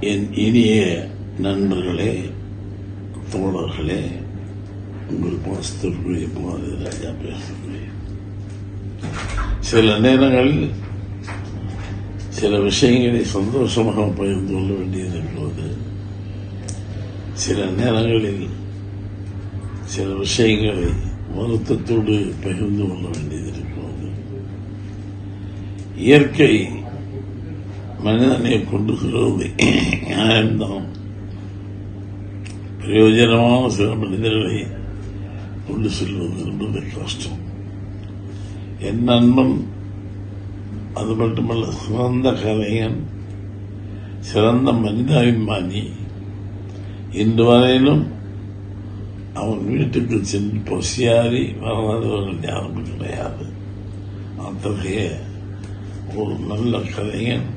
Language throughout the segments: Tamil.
என் இனிய நண்பர்களே தோழர்களே உங்கள் பாசத்திற்குரிய பாரதி ராஜா பேசுகிறேன். சில நேரங்களில் சில விஷயங்களை சந்தோஷமாக பகிர்ந்து கொள்ள வேண்டியிருக்கிறது சில நேரங்களில் சில விஷயங்களை வருத்தத்தோடு பகிர்ந்து கொள்ள வேண்டியது இருக்கிறது இயற்கை மனிதனை கொண்டு செல்வது நியாயம்தான். பிரயோஜனமான சில மனிதர்களை கொண்டு செல்வது என்பது கஷ்டம். என் நண்பன் அது மட்டுமல்ல சிறந்த கலைஞன் சிறந்த மனிதாபிமானி. இன்று வரையிலும் அவன் வீட்டுக்கு சென்று பசியாரி வராதவர்கள் யாரும் கிடையாது. அத்தகைய ஒரு நல்ல கலைஞன்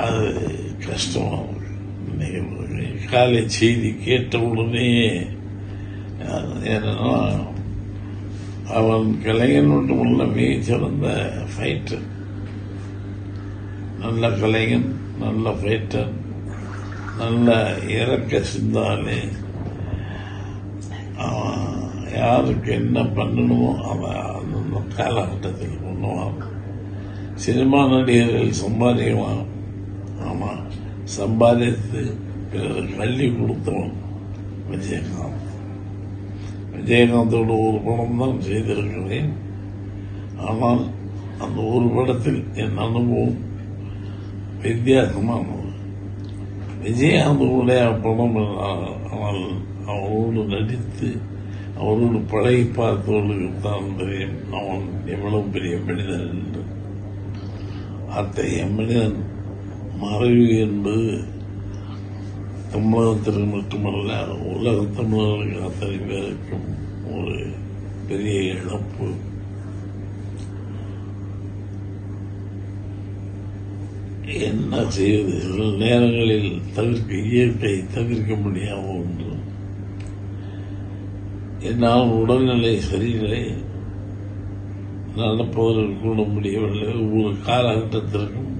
அது கஷ்டமாக காலை செய்தி கேட்ட உடனே என்னன்னா அவன் கலைஞன் மட்டுமல்ல மிகச்சிறந்த ஃபைட்டர் நல்ல கலைஞன் நல்ல ஃபைட்டர் நல்ல இறக்க சிந்தாலே அவன் யாருக்கு என்ன பண்ணணுமோ அவன் அந்த காலகட்டத்தில் பண்ணுவான். சினிமா நடிகர்கள் சம்பாதிக்கலாம் சம்பாதித்து மல்லி அள்ளி கொடுத்தவன் விஜயகாந்த் விஜயகாந்தோட ஒரு படம் தான் செய்திருக்கிறேன் ஆனால் அந்த ஒரு படத்தில் என் அனுபவம் வித்தியாசமானது விஜயகாந்தோடைய படம் ஆனால் அவரோடு நடித்து அவரோடு பழகி பார்த்தவர்களுக்கு தான் தெரியும் அவன் எவ்வளவு பெரிய மனிதன் என்று அத்தகைய மனிதன் மறைவு என்பது தமிழகத்திற்கு மட்டுமல்ல உலக தமிழர்களுக்கு அத்தனை பேருக்கும் ஒரு பெரிய இழப்பு. என்ன செய்வது? சில நேரங்களில் தவிர்க்க இயற்கை தவிர்க்க முடியாம ஒன்று. என்னால் உடல்நிலை சரியில்லை. நடப்பதற்கு கூட முடியவில்லை. ஒவ்வொரு காலகட்டத்திற்கும்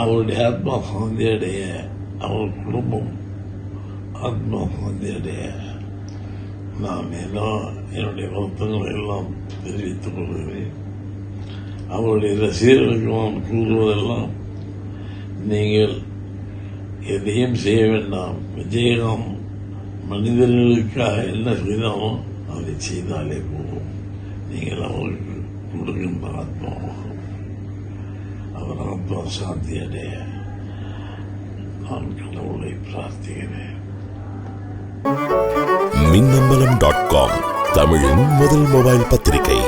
அவருடைய ஆத்மா சாந்தி அடைய அவர் குடும்பம் ஆத்மா சாந்தி அடைய நான் ஏதோ என்னுடைய வருத்தங்களை எல்லாம் தெரிவித்துக் கொள்கிறேன். அவருடைய ரசிகர்களுக்கு நான் கூறுவதெல்லாம் நீங்கள் எதையும் செய்ய வேண்டாம். விஜயகாந்த் மனிதர்களுக்காக என்ன செய்தாலும் அதை செய்தாலே போதும். நீங்கள் அவர்களுக்கு கொடுக்கின்ற ஆத்மாவாகும். அவர் ஆத்மா சாந்தி அடைய நான் கடவுளை பிரார்த்திக்கிறேன் மின்னம்பலம் டாட் காம் தமிழின் முதல் மொபைல் பத்திரிகை